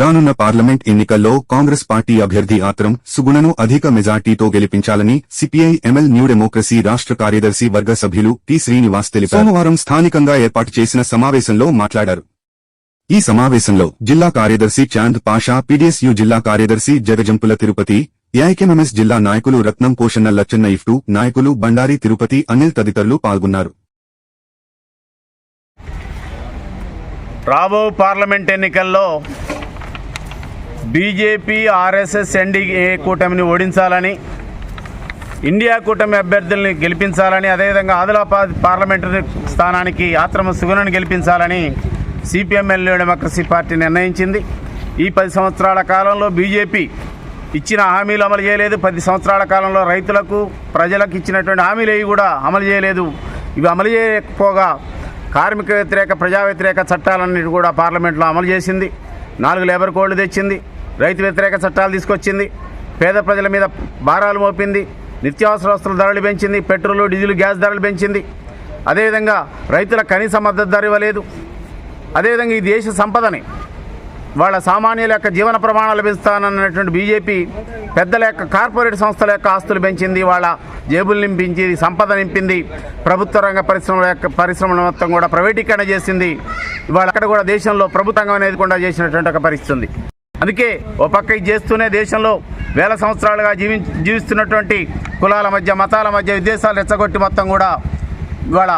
రానున్న పార్లమెంట్ ఎన్నికల్లో కాంగ్రెస్ పార్టీ అభ్యర్థి ఆత్రం సుగుణను అధిక మెజార్టీతో గెలిపించాలని సిపిఐ ఎంఎల్ న్యూ డెమోక్రసీ రాష్ట్ర కార్యదర్శి వర్గ సభ్యులు టి శ్రీనివాస్ తెలిపారు. సోమవారం స్థానికంగా ఏర్పాటు చేసిన సమావేశంలో మాట్లాడారు. ఈ సమావేశంలో జిల్లా కార్యదర్శి చాంద్ పాషా పీడీఎస్యు జిల్లా కార్యదర్శి జగజంపుల తిరుపతి ఏఐకెంఎంఎస్ జిల్లా నాయకులు రత్నం పోషన్న లచ్చన్న ఇఫ్టు నాయకులు బండారి తిరుపతి అనిల్ తదితరులు పాల్గొన్నారు. రాబో పార్లమెంట్ ఎన్నికల్లో బీజేపీ ఆర్ఎస్ఎస్ ఎన్డీఏ కూటమిని ఓడించాలని ఇండియా కూటమి అభ్యర్థుల్ని గెలిపించాలని అదేవిధంగా ఆదిలాబాద్ పార్లమెంటరీ స్థానానికి ఆత్రమ సుగుణను గెలిపించాలని సిపిఎంఎల్ డెమోక్రసీ పార్టీ నిర్ణయించింది. ఈ పది సంవత్సరాల కాలంలో బీజేపీ ఇచ్చిన హామీలు అమలు చేయలేదు. పది సంవత్సరాల కాలంలో రైతులకు ప్రజలకు ఇచ్చినటువంటి హామీలు ఏవి కూడా అమలు చేయలేదు. ఇవి అమలు చేయకపోగా కార్మిక వ్యతిరేక ప్రజా వ్యతిరేక చట్టాలన్నిటి కూడా పార్లమెంట్లో అమలు చేసింది. నాలుగు లేబర్ కోడ్లు తెచ్చింది. రైతు వ్యతిరేక చట్టాలు తీసుకొచ్చింది. పేద ప్రజల మీద భారాలు మోపింది. నిత్యావసర వస్తువుల ధరలు పెంచింది. పెట్రోలు డీజిల్ గ్యాస్ ధరలు పెంచింది. అదేవిధంగా రైతుల కనీస మద్దతు ధర ఇవ్వలేదు. అదేవిధంగా ఈ దేశ సంపదని వాళ్ళ సామాన్యుల యొక్క జీవన ప్రమాణాలు పెంచుతానన్నటువంటి బీజేపీ పెద్దల యొక్క కార్పొరేట్ సంస్థల యొక్క ఆస్తులు పెంచింది వాళ్ళ జేబులు నింపించి సంపద నింపింది ప్రభుత్వ రంగ పరిశ్రమల యొక్క పరిశ్రమల మొత్తం కూడా ప్రైవేటీకరణ చేసింది. ఇవాళ అక్కడ కూడా దేశంలో ప్రభుత్వం అనేది కూడా చేసినటువంటి ఒక పరిస్థితి ఉంది. అందుకే ఓ పక్క చేస్తూనే దేశంలో వేల సంవత్సరాలుగా జీవి జీవిస్తున్నటువంటి కులాల మధ్య మతాల మధ్య విదేశాలు రెచ్చగొట్టి మొత్తం కూడా ఇవాళ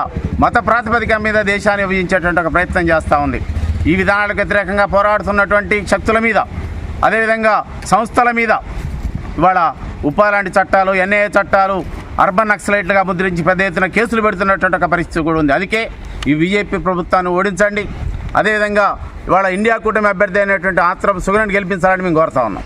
మత ప్రాతిపదిక మీద దేశాన్ని విభజించేటువంటి ఒక ప్రయత్నం చేస్తూ ఉంది. ఈ విధానాలకు వ్యతిరేకంగా పోరాడుతున్నటువంటి శక్తుల మీద అదేవిధంగా సంస్థల మీద ఇవాళ ఉపా లాంటి చట్టాలు ఎన్ఏ చట్టాలు అర్బన్ నక్సలైట్లుగా ముద్రించి పెద్ద ఎత్తున కేసులు పెడుతున్నటువంటి ఒక పరిస్థితి కూడా ఉంది. అందుకే ఈ బీజేపీ ప్రభుత్వాన్ని ఓడించండి. అదేవిధంగా ఇవాళ ఇండియా కూటమి అభ్యర్థి అయినటువంటి ఆత్రం సుగరణ్ గెలిపించాలని మేము కోరుతా ఉన్నాం.